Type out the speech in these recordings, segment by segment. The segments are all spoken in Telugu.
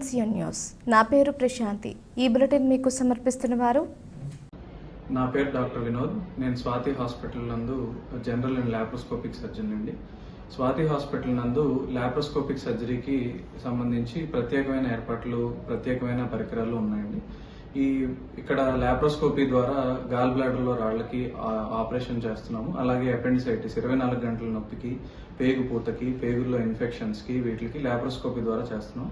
NCN news. నా పేరు ప్రశాంతి. ఈ బులెటిన్ మీకు సమర్పిస్తున్న వారు? నా పేరు డాక్టర్ వినోద్. నేను స్వాతి హాస్పిటల్ నందు జనరల్ అండ్ ల్యాప్రోస్కోపిక్ సర్జన్ అండి. స్వాతి హాస్పిటల్ నందు ల్యాప్రోస్కోపిక్ సర్జరీకి సంబంధించి ప్రత్యేకమైన ఏర్పాట్లు ప్రత్యేకమైన పరికరాలు ఉన్నాయండి. ఈ ఇక్కడ ల్యాప్రోస్కోపీ ద్వారా గాల్ బ్లాడర్లో రాళ్ళకి ఆపరేషన్ చేస్తున్నాము. అలాగే అపెండిసైటిస్ ఇరవై నాలుగు గంటల నొప్పికి పేగు పూతకి పేగుల్లో ఇన్ఫెక్షన్స్కి వీటికి ల్యాప్రోస్కోపీ ద్వారా చేస్తున్నాం.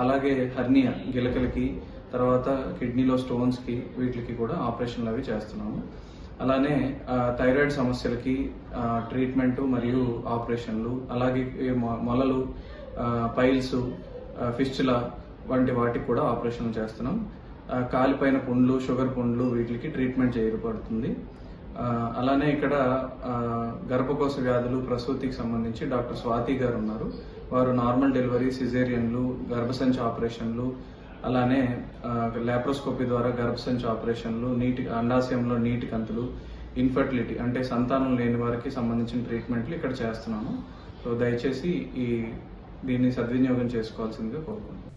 అలాగే హర్నియా గిలకలకి తర్వాత కిడ్నీలో స్టోన్స్కి వీటికి కూడా ఆపరేషన్లు అవి చేస్తున్నాము. అలానే థైరాయిడ్ సమస్యలకి ట్రీట్మెంటు ట్రీట్మెంట్ మరియు ఆపరేషన్లు అలాగే మొ- మొలలు పైల్స్ ఫిస్చుల వంటి వాటికి కూడా ఆపరేషన్లు చేస్తున్నాం. కాలిపోయిన కాలిపైన పుండ్లు షుగర్ పుండ్లు వీటికి ట్రీట్మెంట్ చేయబడుతుంది. అలానే ఇక్కడ గర్భకోశ వ్యాధులు ప్రసూతికి సంబంధించి డాక్టర్ స్వాతి గారు ఉన్నారు. వారు నార్మల్ డెలివరీ సిజేరియన్లు గర్భసంచ ఆపరేషన్లు అలానే లాప్రోస్కోపీ ద్వారా గర్భసంచ ఆపరేషన్లు నీటి అండాశయంలో నీటి కంతులు ఇన్ఫర్టిలిటీ అంటే సంతానం లేని వారికి సంబంధించిన ట్రీట్మెంట్లు ఇక్కడ చేస్తున్నాము సో దయచేసి ఈ దీన్ని సద్వినియోగం చేసుకోవాల్సిందిగా కోరుకుంటున్నాను.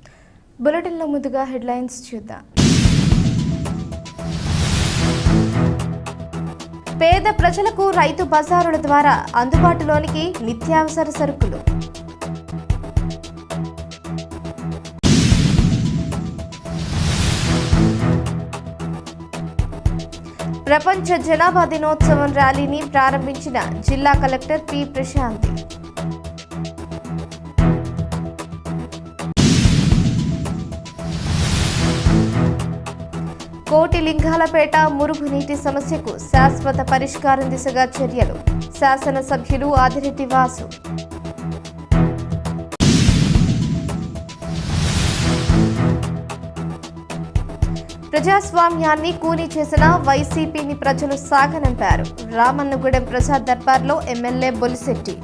బులెటిన్లో ముందుగా హెడ్లైన్స్ చూద్దాం. పేద ప్రజలకు రైతు బజారుల ద్వారా అందుబాటులోనికి నిత్యావసర సరుకులు. ప్రపంచ జనాభా దినోత్సవం ర్యాలీని ప్రారంభించిన జిల్లా కలెక్టర్ పి ప్రశాంతి. కోటి లింగాలపేట మురుగునీటి సమస్యకు శాశ్వత పరిష్కారం దిశగా చర్యలు. శాసనసభ్యులు ఆదిరెడ్డి వాసు. ప్రజాస్వామ్యాన్ని కూని చేసిన వైసీపీని ప్రజలు సాగనంపారు. రామన్నగూడెం ప్రసాద్ దర్బార్లో ఎమ్మెల్యే బొలిశెట్టి.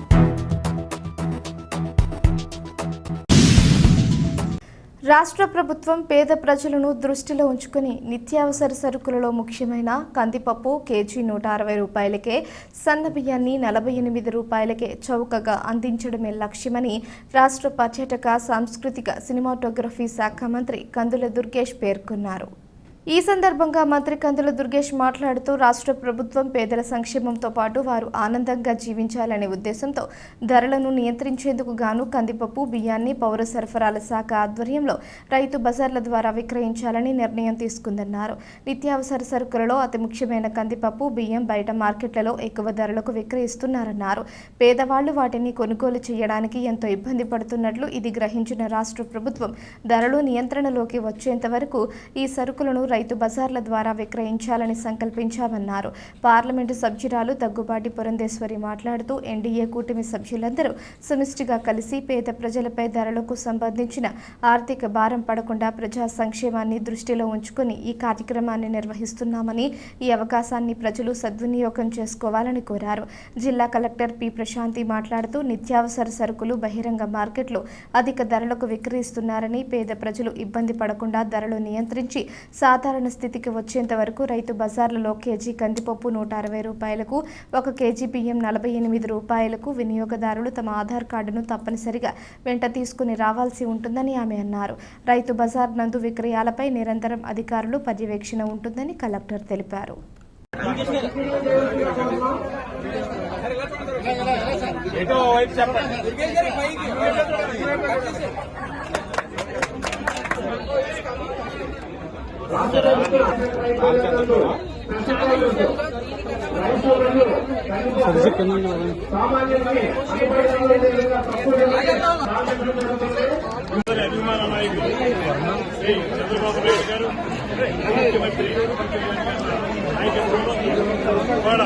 రాష్ట్ర ప్రభుత్వం పేద ప్రజలను దృష్టిలో ఉంచుకుని నిత్యావసర సరుకులలో ముఖ్యమైన కందిపప్పు కేజీ నూట అరవై రూపాయలకే సన్నబియ్యాన్ని నలభై ఎనిమిది రూపాయలకే చౌకగా అందించడమే లక్ష్యమని రాష్ట్ర పర్యాటక సాంస్కృతిక సినిమాటోగ్రఫీ శాఖ మంత్రి కందుల దుర్గేష్ పేర్కొన్నారు. ఈ సందర్భంగా మంత్రి కందుల దుర్గేష్ మాట్లాడుతూ రాష్ట్ర ప్రభుత్వం పేదల సంక్షేమంతో పాటు వారు ఆనందంగా జీవించాలనే ఉద్దేశంతో ధరలను నియంత్రించేందుకు గాను కందిపప్పు బియ్యాన్ని పౌర సరఫరాల శాఖ ఆధ్వర్యంలో రైతు బజార్ల ద్వారా విక్రయించాలని నిర్ణయం తీసుకుందన్నారు. నిత్యావసర సరుకులలో అతి ముఖ్యమైన కందిపప్పు బియ్యం బయట మార్కెట్లలో ఎక్కువ ధరలకు విక్రయిస్తున్నారన్నారు. పేదవాళ్ళు వాటిని కొనుగోలు చేయడానికి ఎంతో ఇబ్బంది పడుతున్నట్లు ఇది గ్రహించిన రాష్ట్ర ప్రభుత్వం. ధరలు నియంత్రణలోకి వచ్చేంత వరకు ఈ సరుకులను రైతు బజార్ల ద్వారా విక్రయించాలని సంకల్పించామన్నారు. పార్లమెంటు సభ్యురాలు దగ్గుబాటి పురంధేశ్వరి మాట్లాడుతూ ఎన్డీఏ కూటమి సభ్యులందరూ సమిష్టిగా కలిసి పేద ప్రజలపై ధరలకు సంబంధించిన ఆర్థిక భారం పడకుండా ప్రజా సంక్షేమాన్ని దృష్టిలో ఉంచుకొని ఈ కార్యక్రమాన్ని నిర్వహిస్తున్నామని ఈ అవకాశాన్ని ప్రజలు సద్వినియోగం చేసుకోవాలని కోరారు. జిల్లా కలెక్టర్ పి. ప్రశాంతి మాట్లాడుతూ నిత్యావసర సరుకులు బహిరంగ మార్కెట్లో అధిక ధరలకు విక్రయిస్తున్నారని పేద ప్రజలు ఇబ్బంది పడకుండా ధరలు నియంత్రించి సాధారణ స్థితికి వచ్చేంత వరకు రైతు బజార్లలో కేజీ కందిపప్పు నూట అరవై రూపాయలకు ఒక కేజీ బియ్యం నలభై ఎనిమిది రూపాయలకు వినియోగదారులు తమ ఆధార్ కార్డును తప్పనిసరిగా వెంట తీసుకుని రావాల్సి ఉంటుందని ఆమె అన్నారు. రైతు బజార్ నందు విక్రయాలపై నిరంతరం అధికారులు పర్యవేక్షణ ఉంటుందని కలెక్టర్ తెలిపారు. ఎటో వైపు చెప్పండి అందరి అభిమాన నాయకులు చంద్రబాబు నాయుడు గారు ముఖ్యమంత్రి నాయకత్వంలో ఇవాళ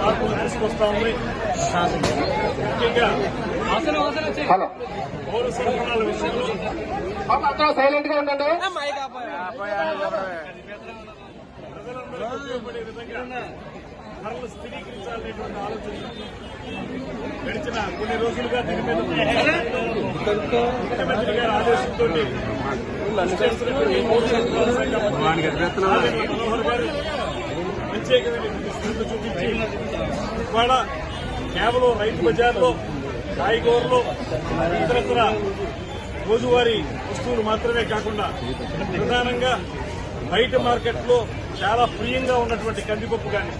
మార్పులు తీసుకొస్తా ఉంది ముఖ్యంగా హలో సైలెంట్గా ఉండండి ప్రజలందరికీ ఉపయోగపడే విధంగా ధరలు స్థిరీకరించాలనేటువంటి ఆలోచన గడిచిన కొన్ని రోజులుగా దీని మీద ముఖ్యమంత్రి గారి ఆదేశంతో మనోహర్ గారు ప్రత్యేకమైనటువంటి శ్రద్ధ చూపించి ఇవాళ కేవలం రైతు బజార్లో కాయగూరలు ఇతరత్ర రోజువారీ వస్తువులు మాత్రమే కాకుండా ప్రధానంగా బయట మార్కెట్లో చాలా ప్రియంగా ఉన్నటువంటి కందిపప్పు కానీ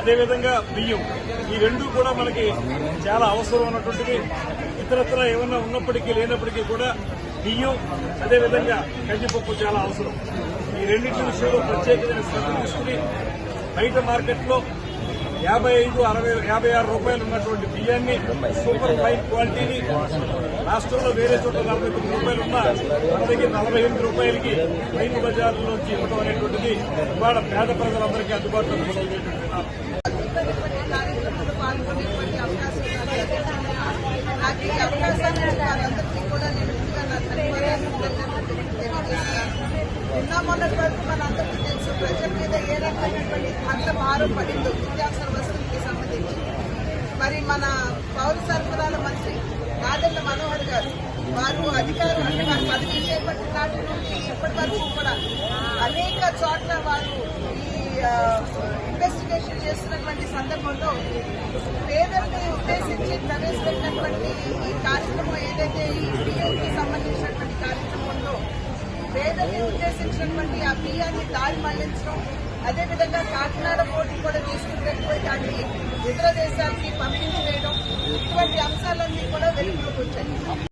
అదేవిధంగా బియ్యం ఈ రెండు కూడా మనకి చాలా అవసరం ఉన్నటువంటిది ఇతరత్ర ఏమన్నా ఉన్నప్పటికీ లేనప్పటికీ కూడా బియ్యం అదేవిధంగా కందిపప్పు చాలా అవసరం. ఈ రెండింటి విషయంలో ప్రత్యేకమైన శ్రద్ధ తీసుకుని బయట మార్కెట్లో యాభై ఐదు అరవై యాభై ఆరు రూపాయలు ఉన్నటువంటి బియ్యాన్ని సూపర్ ఫైన్ క్వాలిటీని రాష్ట్రంలో వేరే చోట్ల నలభై తొమ్మిది రూపాయలు ఉన్నా మన దగ్గర నలభై ఎనిమిది రూపాయలకి రైతు బజార్లోంచి ఇవ్వడం అనేటువంటిది ఇవాళ పేద ప్రజలందరికీ అందుబాటులో నిన్న మొన్నటి వరకు మనందరికీ తెలుసు ప్రజల మీద ఏ రకమైనటువంటి అంత భారం పడిందో నిత్యావసర వస్తువులకి సంబంధించి మరి మన పౌర సరఫరాల మంత్రి రాజన్న మనోహర్ గారు వారు అధికారులు అంటే వారు పదవి చేపట్టిన నాటి నుండి ఇప్పటి వరకు కూడా అనేక చోట్ల వారు ఈ ఆ, ఇన్వెస్టిగేషన్ చేస్తున్నటువంటి సందర్భంలో పేదల్ని ఉద్దేశించి ప్రవేశపెట్టినటువంటి ఈ కార్యక్రమం ఏదైతే ఈ బియ్యంకి సంబంధించినటువంటి కార్యక్రమంలో పేదల్ని ఉద్దేశించినటువంటి ఆ బియ్యాన్ని దారి మళ్ళించడం అదేవిధంగా కాకినాడ పోటీ కూడా తీసుకుని దాన్ని ఇతర దేశాలకి పంపించి ఇటువంటి అంశాలన్నీ కూడా వెలుగులోకి వచ్చాయి.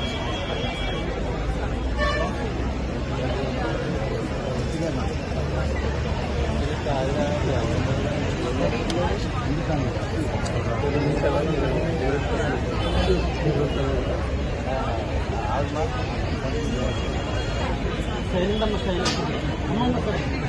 ಸೈಲಿಂದಮ್ಮ ಸೈಲಿಂದ ಅಮ್ಮಮ್ಮ ಸೈಲಿಂದ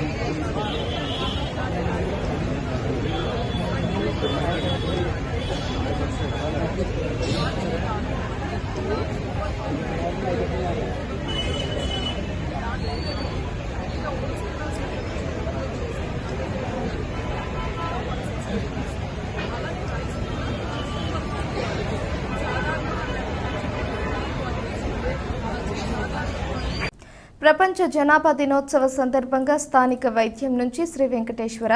ప్రపంచ జనాభా దినోత్సవ సందర్భంగా స్థానిక వైద్యం నుంచి శ్రీ వెంకటేశ్వర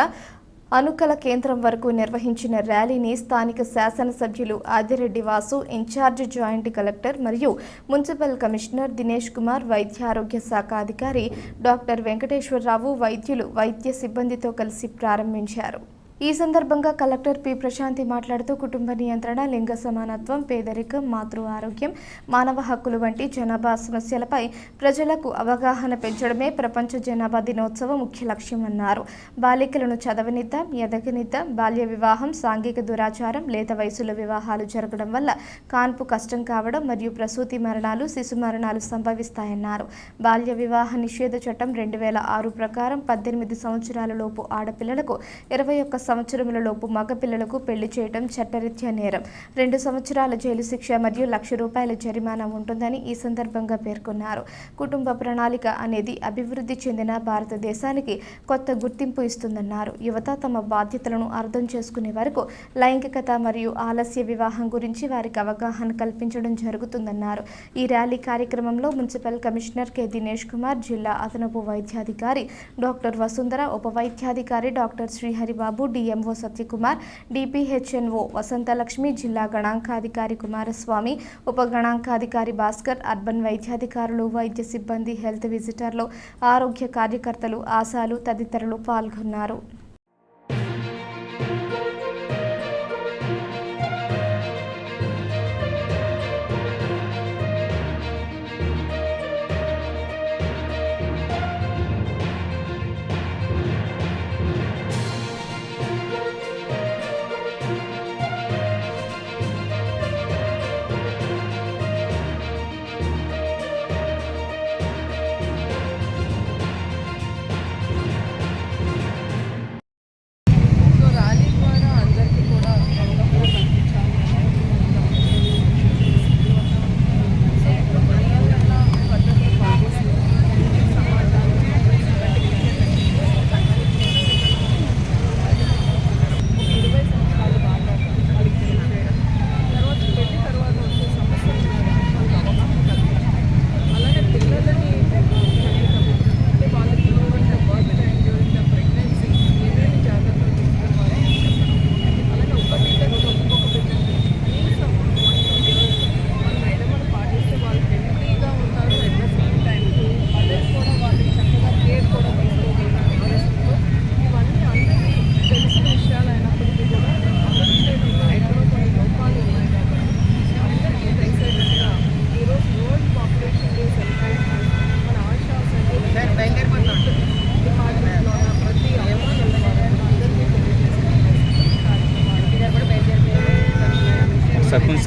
అనుకల కేంద్రం వరకు నిర్వహించిన ర్యాలీని స్థానిక శాసనసభ్యులు Adireddy Vasu incharge joint collector మరియు మున్సిపల్ కమిషనర్ దినేష్ కుమార్ వైద్యారోగ్య శాఖ అధికారి డాక్టర్ వెంకటేశ్వరరావు వైద్యులు వైద్య సిబ్బందితో కలిసి ప్రారంభించారు. ఈ సందర్భంగా కలెక్టర్ పి. ప్రశాంతి మాట్లాడుతూ కుటుంబ నియంత్రణ లింగ సమానత్వం పేదరికం మాతృ ఆరోగ్యం మానవ హక్కులు వంటి జనాభా సమస్యలపై ప్రజలకు అవగాహన పెంచడమే ప్రపంచ జనాభా దినోత్సవం ముఖ్య లక్ష్యమన్నారు బాలికలను చదవనిద్దాం ఎదగనిద్దాం బాల్య వివాహం సాంఘిక దురాచారం లేత వయసులో వివాహాలు జరగడం వల్ల కాన్పు కష్టం కావడం మరియు ప్రసూతి మరణాలు శిశు మరణాలు సంభవిస్తాయన్నారు. బాల్య వివాహ నిషేధ చట్టం రెండు వేల ఆరు ప్రకారం పద్దెనిమిది సంవత్సరాల లోపు ఆడపిల్లలకు ఇరవై ఒక్క సంవత్సరముల లోపు మగపిల్లలకు పెళ్ళి చేయడం చట్టరీత్యా నేరం. రెండు సంవత్సరాల జైలు శిక్ష మరియు లక్ష రూపాయల జరిమానా ఉంటుందని ఈ సందర్భంగా పేర్కొన్నారు. కుటుంబ ప్రణాళిక అనేది అభివృద్ధి చెందిన భారతదేశానికి కొత్త గుర్తింపు ఇస్తుందన్నారు. యువత తమ బాధ్యతలను అర్థం చేసుకునే వరకు లైంగికత మరియు ఆలస్య వివాహం గురించి వారికి అవగాహన కల్పించడం జరుగుతుందన్నారు. ఈ ర్యాలీ కార్యక్రమంలో municipal commissioner K. Dinesh Kumar జిల్లా అదనపు వైద్యాధికారి డాక్టర్ వసుంధర ఉప వైద్యాధికారి doctor Sriharibabu DMO Satyakumar DPHNO Vasanthalakshmi జిల్లా గణాంకాధికారి కుమారస్వామి ఉప గణాంకాధికారి భాస్కర్ అర్బన్ వైద్యాధికారులు వైద్య సిబ్బంది హెల్త్ విజిటర్లు ఆరోగ్య కార్యకర్తలు ఆశాలు తదితరులు పాల్గొన్నారు.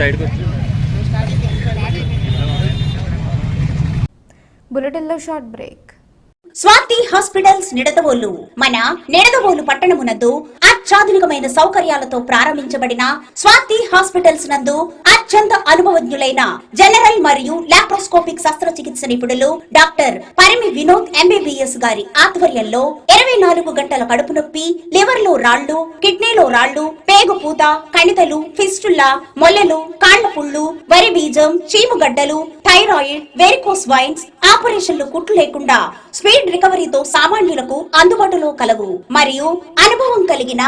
సైడ్కి బులెటిన్లో short break. Swathi hospitals Nidadavolu. మన నిడదవోలు పట్టణమునందు అత్యాధునికమైన సౌకర్యాలతో ప్రారంభించబడిన స్వాతి హాస్పిటల్స్ నందు అత్యంత అనుభవజ్ఞులైన జనరల్ మరియు లాప్రోస్కోపిక్ శస్త్రచికిత్స నిపుణులు డాక్టర్ పరిమి వినోద్ ఎంబీబీఎస్ గారి ఆధ్వర్యంలో ఇరవై నాలుగు గంటల కడుపు నొప్పి లివర్లో రాళ్ళు కిడ్నీలో రాళ్ళు పేగు పూత కణితలు ఫిస్టుల్లా మొల్లలు కాళ్ళ పుళ్ళు వరి బీజం చీముగడ్డలు థైరాయిడ్ వెరికోస్ వైన్స్ ఆపరేషన్లు కుట్లు లేకుండా స్పీడ్ రికవరీతో సామాన్యులకు అందుబాటులో కలవు. మరియు అనుభవం కలిగిన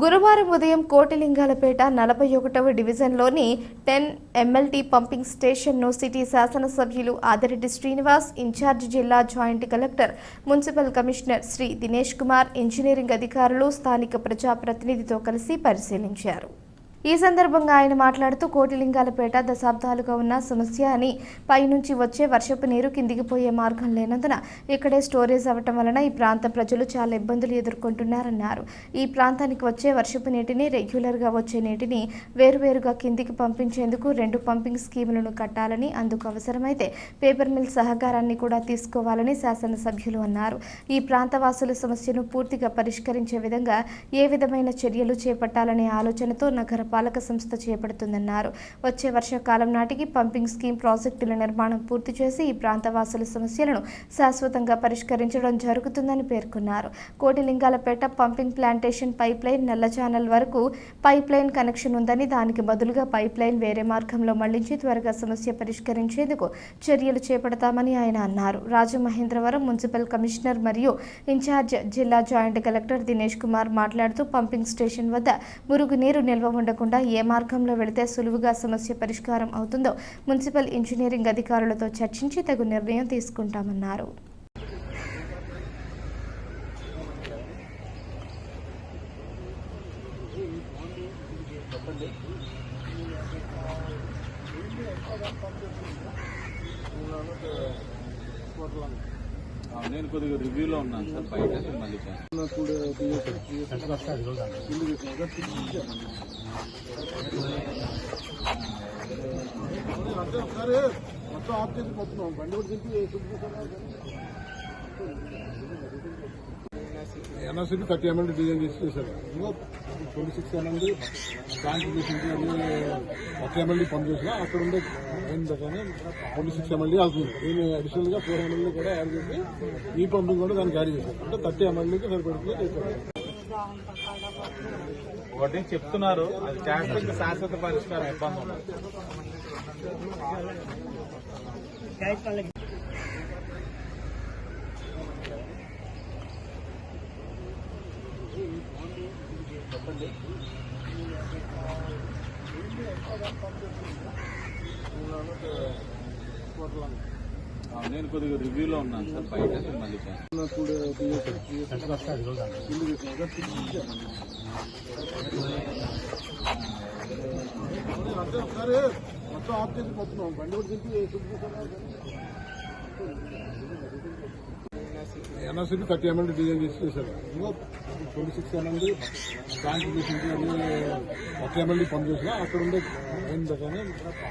గురువారం ఉదయం కోటిలింగాలపేట నలభై ఒకటవ డివిజన్లోని టెన్ ఎంఎల్టీ పంపింగ్ స్టేషన్ను సిటీ శాసనసభ్యులు ఆదిరెడ్డి శ్రీనివాస్ ఇన్ఛార్జ్ జిల్లా joint collector municipal commissioner Shri Dinesh Kumar engineering అధికారులు స్థానిక ప్రజాప్రతినిధితో కలిసి పరిశీలించారు. ఈ సందర్భంగా ఆయన మాట్లాడుతూ కోటిలింగాలపేట దశాబ్దాలుగా ఉన్న సమస్య అని పైనుంచి వచ్చే వర్షపు నీరు కిందికి పోయే మార్గం లేనందున ఇక్కడే స్టోరేజ్ అవ్వటం వలన ఈ ప్రాంత ప్రజలు చాలా ఇబ్బందులు ఎదుర్కొంటున్నారన్నారు. ఈ ప్రాంతానికి వచ్చే వర్షపు నీటిని రెగ్యులర్గా వచ్చే నీటిని వేరువేరుగా కిందికి పంపించేందుకు రెండు పంపింగ్ స్కీములను కట్టాలని అందుకు అవసరమైతే పేపర్ మిల్ సహకారాన్ని కూడా తీసుకోవాలని శాసనసభ్యులు అన్నారు. ఈ ప్రాంతవాసుల సమస్యను పూర్తిగా పరిష్కరించే విధంగా ఏ విధమైన చర్యలు చేపట్టాలనే ఆలోచనతో నగర పాలక సంస్థ చేపడుతుందన్నారు. వచ్చే వర్షాకాలం నాటికి పంపింగ్ స్కీమ్ ప్రాజెక్టుల నిర్మాణం పూర్తి చేసి ఈ ప్రాంతవాసుల సమస్యలను శాశ్వతంగా పరిష్కరించడం జరుగుతుందని పేర్కొన్నారు. Kotilingalapeta pumping plantation pipe line నల్ల ఛానల్ వరకు పైప్ లైన్ కనెక్షన్ ఉందని దానికి బదులుగా పైప్ లైన్ వేరే మార్గంలో మళ్ళించి త్వరగా సమస్య పరిష్కరించేందుకు చర్యలు చేపడతామని ఆయన అన్నారు. రాజమహేంద్రవరం మున్సిపల్ కమిషనర్ మరియు ఇన్ఛార్జ్ జిల్లా జాయింట్ కలెక్టర్ దినేష్ కుమార్ మాట్లాడుతూ పంపింగ్ స్టేషన్ వద్ద మురుగునీరు నిల్వ ఉండకుండా ఏ మార్గంలో వెళితే సులువుగా సమస్య పరిష్కారం అవుతుందో మున్సిపల్ ఇంజనీరింగ్ అధికారులతో చర్చించి తగు నిర్ణయం తీసుకుంటామన్నారు. నేను కొద్దిగా రివ్యూలో ఉన్నాను సార్. బయట మళ్ళీ ఎన్ఆర్సీకి థర్టీ ఎంఎల్ డిజైన్ చేసి చేశారు ఇంకో twenty six ML contribution thirty ML pump చేసిన అక్కడ ఉండే లైన్ ట్వంటీ సిక్స్ ఎంఎల్ అవుతుంది దీన్ని అడిషనల్గా ఫోర్ ఎంఎల్ కూడా యాడ్ చేసి ఈ పంపింగ్ కూడా దాన్ని క్యారీ చేశారు. అంటే థర్టీ ఎంఎల్కి సరిపడుతుంది. చేశారు ఒకటి చెప్తున్నారు. అది ఇంకా శాశ్వత పరిష్కారం ఇబ్బంది నేను కొద్దిగా రివ్యూలో ఉన్నాను సార్. బయట మళ్ళీ మొత్తం ఆఫ్ చేసి పోతున్నాం బండి కూడా దింపి ఎన్ఆర్సీకి థర్టీ ఎంఎల్ డిజైన్ చేసి చేశారు ఇంకో twenty six ML constitution thirty ML pump చేసిన అక్కడ ఉండే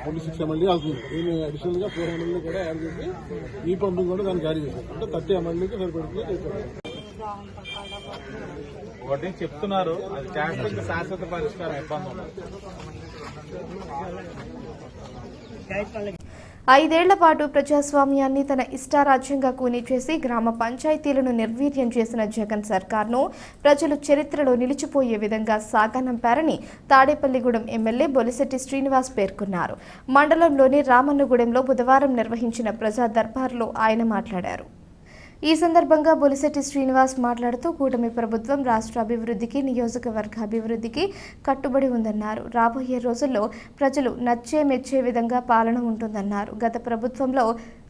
ట్వంటీ సిక్స్ ఎంఎల్డీ అవుతుంది దీన్ని అడిషనల్గా ఫోర్ ఎంఎల్ఏ కూడా యాడ్ చేసి ఈ పంపింగ్ కూడా దాన్ని క్యారీ చేశారు. అంటే థర్టీ ఎంఎల్ఏకి సరిపడుతుంది. చేశారు ఒకటి చెప్తున్నారు అది చేస్తే శాశ్వత పరిష్కారం ఇబ్బంది ఐదేళ్ళ పాటు ప్రజాస్వామ్యాన్ని తన ఇష్టారాజ్యంగా కూని చేసి గ్రామ పంచాయతీలను నిర్వీర్యం చేసిన జగన్ సర్కార్ను ప్రజలు చరిత్రలో నిలిచిపోయే విధంగా సాగనంపారని తాడేపల్లిగూడెం ఎమ్మెల్యే బొలిశెట్టి శ్రీనివాస్ పేర్కొన్నారు. మండలంలోని రామన్నగూడెంలో బుధవారం నిర్వహించిన ప్రజా దర్బార్లో ఆయన మాట్లాడారు. ఈ సందర్భంగా బొలిశెట్టి శ్రీనివాస్ మాట్లాడుతూ కూటమి ప్రభుత్వం రాష్ట్ర అభివృద్ధికి నియోజకవర్గ అభివృద్ధికి కట్టుబడి ఉందన్నారు. రాబోయే రోజుల్లో ప్రజలు నచ్చే మెచ్చే విధంగా పాలన ఉంటుందన్నారు. గత ప్రభుత్వంలో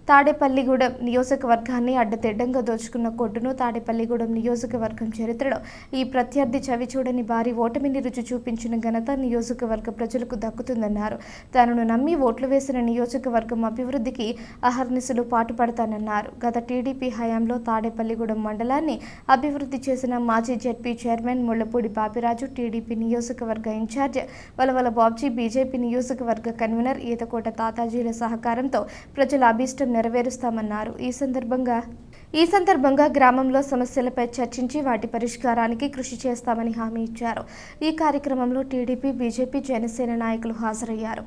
తాడేపల్లిగూడెం నియోజకవర్గాన్ని అడ్డతిడ్డంగా దోచుకున్న కొట్టును తాడేపల్లిగూడెం నియోజకవర్గం చరిత్రలో ఈ ప్రత్యర్థి చవిచూడని భారీ ఓటమిని రుచి చూపించిన ఘనత నియోజకవర్గ ప్రజలకు దక్కుతుందన్నారు. తనను నమ్మి ఓట్లు వేసిన నియోజకవర్గం అభివృద్ధికి అహర్నిశలు పాటుపడతానన్నారు. గత టీడీపీ హయాంలో తాడేపల్లిగూడెం మండలాన్ని అభివృద్ధి చేసిన మాజీ ZP chairman Mullapudi Bapiraju TDP నియోజకవర్గ ఇన్ఛార్జ్ వలవల బాబ్జీ బీజేపీ నియోజకవర్గ కన్వీనర్ ఈతకోట తాతాజీల సహకారంతో ప్రజల అభీష్టం నెరవేరుస్తామన్నారు. ఈ సందర్భంగా ఈ సందర్భంగా గ్రామంలో సమస్యలపై చర్చించి వాటి పరిష్కారానికి కృషి చేస్తామని హామీ ఇచ్చారు. ఈ కార్యక్రమంలో టీడీపీ బీజేపీ జనసేన నాయకులు హాజరయ్యారు.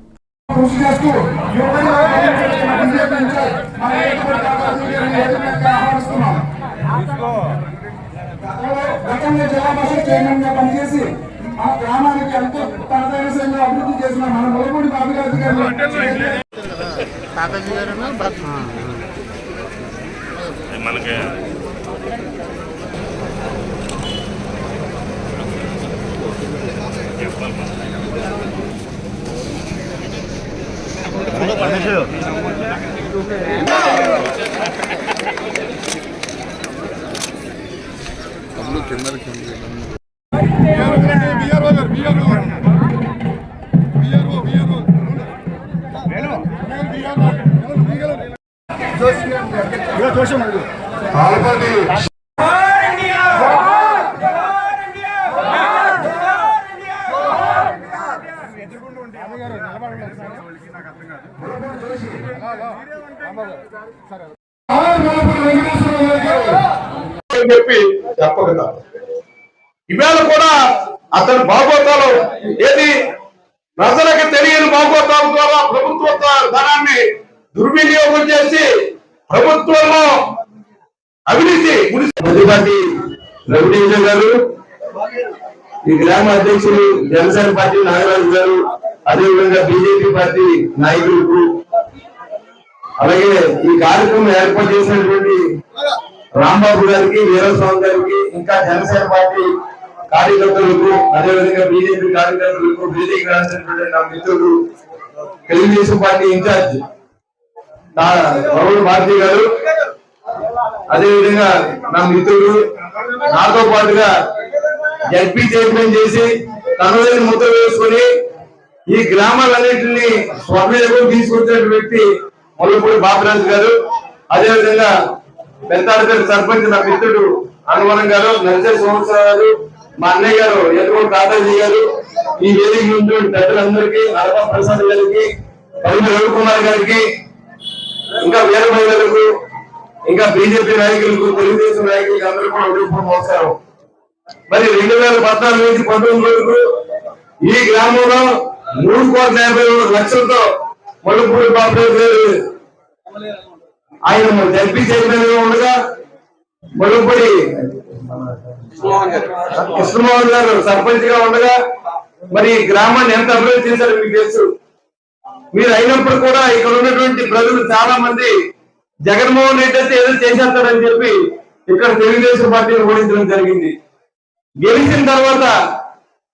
గతంలో జిల్లా పరిషత్ చైర్మన్గా పనిచేసి ఆ గ్రామానికి ఎంతో తనదైన శైలిలో అభివృద్ధి చేసిన మన ములపూడి బాబుగారి గారు. మనకి ఆల్రెడీ చెప్పి చెప్పక తప్పదు. ఇవాళ కూడా అతని భాగోతాలు ఏది ప్రజలకు తెలియని భాగోతాల ద్వారా ప్రభుత్వ ధనాన్ని దుర్వినియోగం చేసి ప్రభుత్వంలో అవినీతి ప్రతిపాటి రఘుదేవ గారు ఈ గ్రామ అధ్యక్షులు జనసేన పార్టీ నాగరాజు గారు అదేవిధంగా బీజేపీ పార్టీ నాయకులకు అలాగే ఈ కార్యక్రమం ఏర్పాటు చేసినటువంటి రాంబాబు గారికి వీరస్వామి గారికి ఇంకా జనసేన పార్టీ కార్యకర్తలకు అదేవిధంగా బీజేపీ కార్యకర్తలకు బీజేపీ రాసినటువంటి నా మిత్రులు తెలుగుదేశం పార్టీ ఇన్ఛార్జ్ నా వరుణ్ భారతి గారు అదేవిధంగా నా మిత్రుడు నాతో పాటుగా జడ్పీ చైర్మన్ చేసి తనదైన ముద్ర వేసుకొని ఈ గ్రామాలన్నింటినీ స్వర్ణయోగం తీసుకొచ్చిన వ్యక్తి ముల్లపూడి బాబురాజు గారు అదేవిధంగా పెద్దాడపల్లి సర్పంచ్ నా మిత్రుడు అనువనం గారు నరసే సంవత్సరాలు గారు మా అన్నయ్య గారు ఎదుగు తాతాజీ గారు ఈ వేదిక నుండి పెద్దలందరికీ నరప ప్రసాద్ గారికి పరిమి రవికుమార్ గారికి ఇంకా వీరభై మహిళలకు ఇంకా బీజేపీ నాయకులకు తెలుగుదేశం నాయకులకు అందరూ కూడా ఉదయపూర్ నమస్కారం. మరి రెండు వేల పద్నాలుగు నుంచి పంతొమ్మిది వరకు ఈ గ్రామంలో మూడు కోట్ల యాభై లక్షలతో మలుపూడి బాబు గారు ఆయన జడ్పీ చైర్మన్గా ఉండగా మలుపూడి కృష్ణమోహన్ గారు. సర్పంచ్గా ఉండగా మరి ఈ గ్రామాన్ని ఎంత అభివృద్ధి చేశారో మీకు తెలుసు. మీరు అయినప్పుడు కూడా ఇక్కడ ఉన్నటువంటి ప్రజలు చాలా మంది జగన్మోహన్ రెడ్డి అయితే ఏదో చేసేస్తారని చెప్పి ఇక్కడ తెలుగుదేశం పార్టీని ఓడించడం జరిగింది. గెలిచిన తర్వాత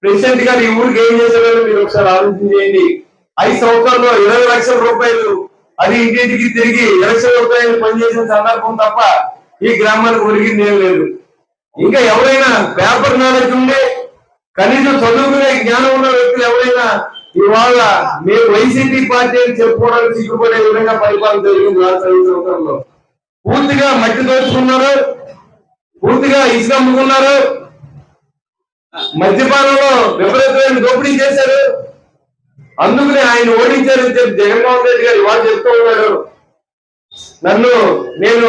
ప్రెసిడెంట్ గారు ఈ ఊరికి ఏం చేశారో మీరు ఒకసారి ఆలోచన చేయండి. ఐదు సంవత్సరాల్లో ఇరవై లక్షల రూపాయలు అది ఇంటింటికి తిరిగి లక్షల రూపాయలు పనిచేసిన సందర్భం తప్ప ఈ గ్రామానికి ఒరిగింది ఏం లేదు. ఇంకా ఎవరైనా పేపర్ నాలెడ్జ్ ఉండే కనీసం చదువుకునే జ్ఞానం ఉన్న వ్యక్తులు ఎవరైనా ఇవాళ మేము వైసీపీ పార్టీ అని చెప్పుకోవడానికి సిగ్గుపడే విధంగా పరిపాలన జరిగింది రాష్ట్ర ఐదు సంవత్సరంలో పూర్తిగా మట్టి దోచుకున్నారు పూర్తిగా ఇసుక అమ్ముకున్నారు. మద్యపానంలో విపరీతమైన దోపిడీ చేశారు. అందుకనే ఆయన ఓడించారని చెప్పి జగన్మోహన్ రెడ్డి గారు ఇవాళ చెప్తూ ఉన్నాడు. నన్ను నేను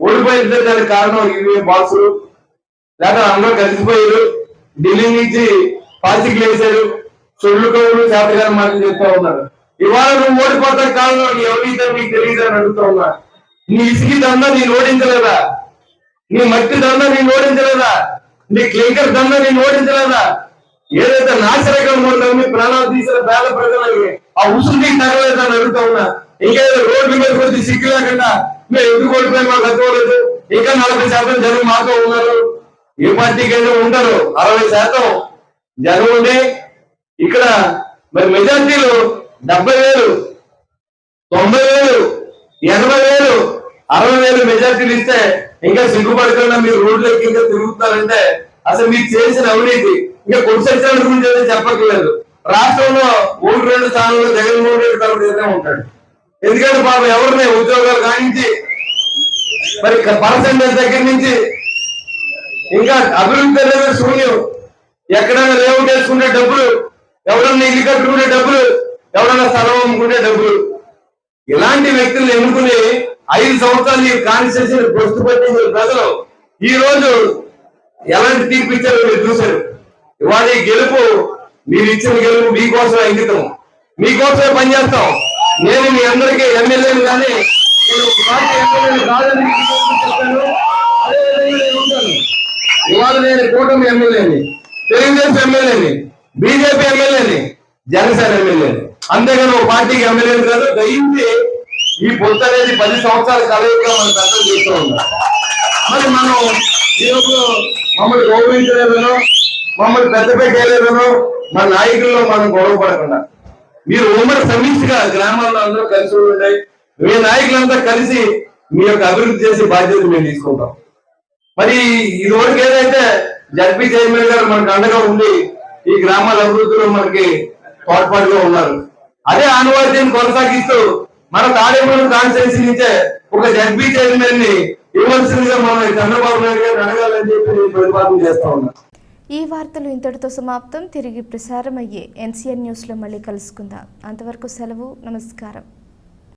ఓడిపోయిన దానికి కారణం ఇవి బాసులు. లేదా అందరూ కలిసిపోయారు. ఢిల్లీ నుంచి పాచికలు లేచారు. సొల్లు కవులు చేతగాని మాటలు చెప్తా ఉన్నారు. ఇవాళ నువ్వు ఓడిపోతా కారణం ఎవరితో నీకు తెలియదు అని అడుగుతా ఉన్నా. నీ ఇసుకి దందా నేను ఓడించలేదా? నీ మట్టి దందా నేను ఓడించలేదా? నీ క్లింకర్ దందా నేను ఓడించలేదా? ఏదైతే నాశరకం ఉంటుందో ప్రాణాలు తీసిన పేద ప్రజలని ఆ ఉసురు నీకు తగలేదని అడుగుతా ఉన్నా. ఇంకేదో రోడ్డు మీద కొద్ది సిగ్గు లేకుండా మేము ఎందుకు ఓడిపోయి మాకు అర్థం ఇంకా నలభై శాతం జనం మాతో ఉన్నారు. ఏ పార్టీకైనా ఉండరు. అరవై శాతం జనం ఉండి ఇక్కడ మరి మెజార్టీలు డెబ్బై వేలు తొంభై వేలు ఎనభై వేలు అరవై వేలు మెజార్టీలు ఇస్తే ఇంకా సిగ్గుపడకుండా మీరు రోడ్లకి ఇంకా తిరుగుతారంటే అసలు మీకు చేసిన అవినీతి ఇంకా కొనసాగించాలని గురించి అయితే చెప్పట్లేదు. రాష్ట్రంలో ఒకటి రెండు స్థానంలో జగన్మోహన్ రెడ్డి తరపునే ఉంటాడు. ఎందుకంటే పాపం ఎవరిని? ఉద్యోగాలు కానించి మరి పర్సెంటేజ్ దగ్గర నుంచి ఇంకా అభివృద్ధి అనేది శూన్యం. ఎక్కడైనా లేవు చేసుకునే డబ్బులు ఎవరన్నా ఇల్లు కట్టుకునే డబ్బులు ఎవరన్నా స్థలం అమ్ముకునే డబ్బులు. ఇలాంటి వ్యక్తులను ఎన్నుకుని ఐదు సంవత్సరాలు ఈ కాన్స్టిట్యూషన్ ప్రస్తుతం ప్రజలు ఈ రోజు ఎలాంటి తీర్పు ఇచ్చారో మీరు చూశారు. ఇవాళ ఈ గెలుపు మీరు ఇచ్చిన గెలుపు మీకోసం అంకితం. మీకోసమే పనిచేస్తాం. నేను మీ అందరికీ ఎమ్మెల్యేలు కానీ నేను పార్టీ ఎమ్మెల్యేలు కాదని చెప్పాను? అదే ఇవాళ నేను కూటమి ఎమ్మెల్యేని తెలుగుదేశం ఎమ్మెల్యేని బీజేపీ ఎమ్మెల్యేని జనసేన ఎమ్మెల్యేని. అంతేగాని ఒక పార్టీకి ఎమ్మెల్యే కాదు దయించి ఈ పొత్తు అనేది పది సంవత్సరాల కలయికగా మనం అర్థం చేస్తూ ఉన్నాం మరి మనం ఈరోజు మమ్మల్ని గౌరవించలేదనో మమ్మల్ని పెద్ద ఏరియాలో మన నాయకుల్లో మనం గొడవ పడకుండా. మీరు ఉమ్మడి సమిష్టిగా గ్రామాల్లో అందరూ కలిసి ఉంటాయి మీ నాయకులంతా కలిసి మీ యొక్క అభివృద్ధి చేసే బాధ్యత మేము తీసుకుంటాం. మరి ఇది వరకు ఏదైతే జడ్పీ చైర్మన్ గారు మనకు అండగా ఉండి ఈ గ్రామాల అభివృద్ధిలో మనకి తోడ్పాటుగా ఉన్నారు. అదే ఆనువాద్యం కొనసాగిస్తూ మన తాడేపల్లి కాన్స్టిట్యూన్సీ నుంచే ఒక జడ్పీ చైర్మన్ని ఇవ్వాల్సిందిగా మనం చంద్రబాబు నాయుడు గారు అడగాలని చెప్పి నేను ప్రతిపాదన చేస్తా ఉన్నా. ఈ వార్తలు ఇంతటితో సమాప్తం. తిరిగి ప్రసారం అయ్యే ఎన్సీఎన్ న్యూస్లో మళ్ళీ కలుసుకుందాం. అంతవరకు సెలవు నమస్కారం.